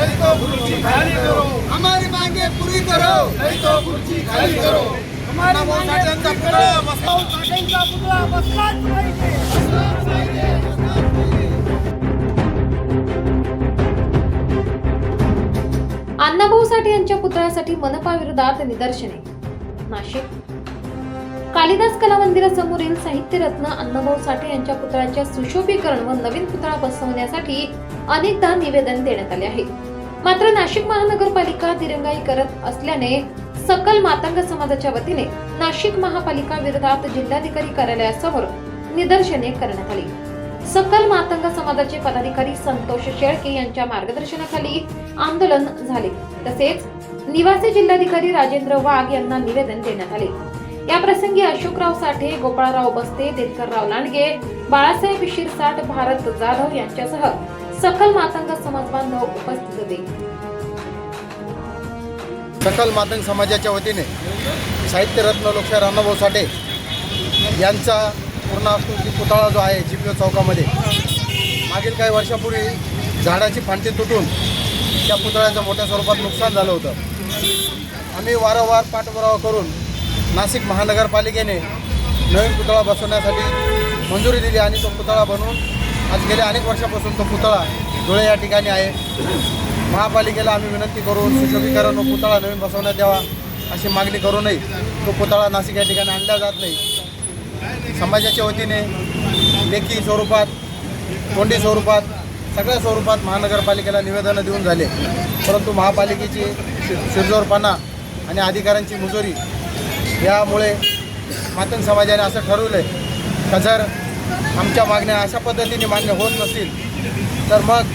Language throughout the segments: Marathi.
नहीं तो कुर्सी खाली करो। हमारी मांगे पूरी करो। नहीं तो कुर्सी खाली करो। हमारी पुतळा बसलाच पाहिजे अण्णाभाऊ साठे यांच्या पुतळ्यासाठी मनपा विरोधात निदर्शने. नाशिक. कालिदास कला मंदिरासमोरील साहित्यरत्न अण्णाभाऊ साठे यांच्या पुतळ्याच्या सुशोभीकरण व नवीन पुतळा बसवण्यासाठी अनेकदा निवेदन देण्यात आले आहे. मात्र नाशिक महानगरपालिका दिरंगाई करत असल्याने सकल मातंग समाजाच्या वतीने नाशिक महापालिका विरोधात जिल्हाधिकारी कार्यालयासमोर निदर्शने करण्यात आली. सकल मातंग समाजाचे पदाधिकारी संतोष शेळके यांच्या मार्गदर्शनाखाली आंदोलन झाले. तसेच निवासी जिल्हाधिकारी राजेंद्र वाघ यांना निवेदन देण्यात आले. या प्रसंगी अशोकराव साठे गोपाळराव बस्ते दिनकरराव लांडगे बाळासाहेब शिरसाट भारत जाधव यांच्यासह सकल मातंग समाज बांधव उपस्थित होते. सकल मातंग समाजाच्या वतीने साहित्यरत्न लोकशाहीर अण्णाभाऊ साठे यांचा पूर्णाकृती पुतळा जो आहे जी चौकामध्ये मागील काही वर्षापूर्वी झाडाची फांटी तुटून त्या पुतळ्याचं मोठ्या स्वरूपात नुकसान झालं होतं. आम्ही वारंवार पाठपुरावा करून नाशिक महानगरपालिकेने नवीन पुतळा बसवण्यासाठी मंजुरी दिली आणि तो पुतळा बनवून आज गेल्या अनेक वर्षापासून तो पुतळा धुळे या ठिकाणी आहे. महापालिकेला आम्ही विनंती करून सुशोभीकरण व पुतळा नवीन बसवण्यात द्यावा अशी मागणी करूनही तो पुतळा नाशिक या ठिकाणी आणला जात नाही. समाजाच्या वतीने लेखी स्वरूपात तोंडी स्वरूपात सगळ्या स्वरूपात महानगरपालिकेला निवेदनं देऊन झाले. परंतु महापालिकेची शिरजोरपणा आणि अधिकाऱ्यांची मुजोरी यामुळे मातंग समाजाने असं ठरवलं आहे का जर आमच्या मागण्या अशा पद्धतीने मान्य होत नसतील तर मग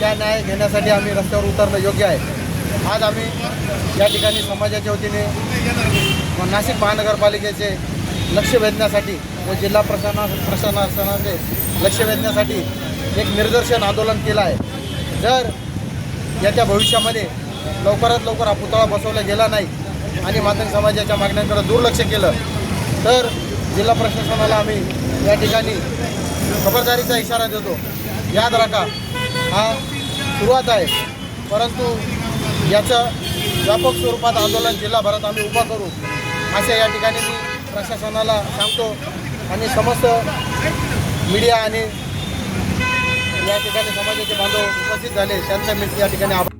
त्या न्याय घेण्यासाठी आम्ही रस्त्यावर उतरणं योग्य आहे. आज आम्ही या ठिकाणी समाजाच्या वतीने व नाशिक महानगरपालिकेचे लक्ष वेधण्यासाठी व जिल्हा प्रशासना प्रशासनाचे लक्ष वेधण्यासाठी एक निदर्शन आंदोलन केलं आहे. जर याच्या भविष्यामध्ये लवकरात लवकर हा पुतळा बसवला गेला नाही आणि माध्यम समाजाच्या मागण्यांकडे दुर्लक्ष केलं तर जिल्हा प्रशासनाला आम्ही या ठिकाणी खबरदारीचा इशारा देतो. याद राखा हा सुरुवात आहे. परंतु याचं व्यापक स्वरूपात आंदोलन जिल्हाभरात आम्ही उभा करू असे या ठिकाणी मी प्रशासनाला सांगतो. आणि समस्त मीडिया आणि या ठिकाणी समाजाचे बांधव उपस्थित झाले त्यांचा मी या ठिकाणी आभार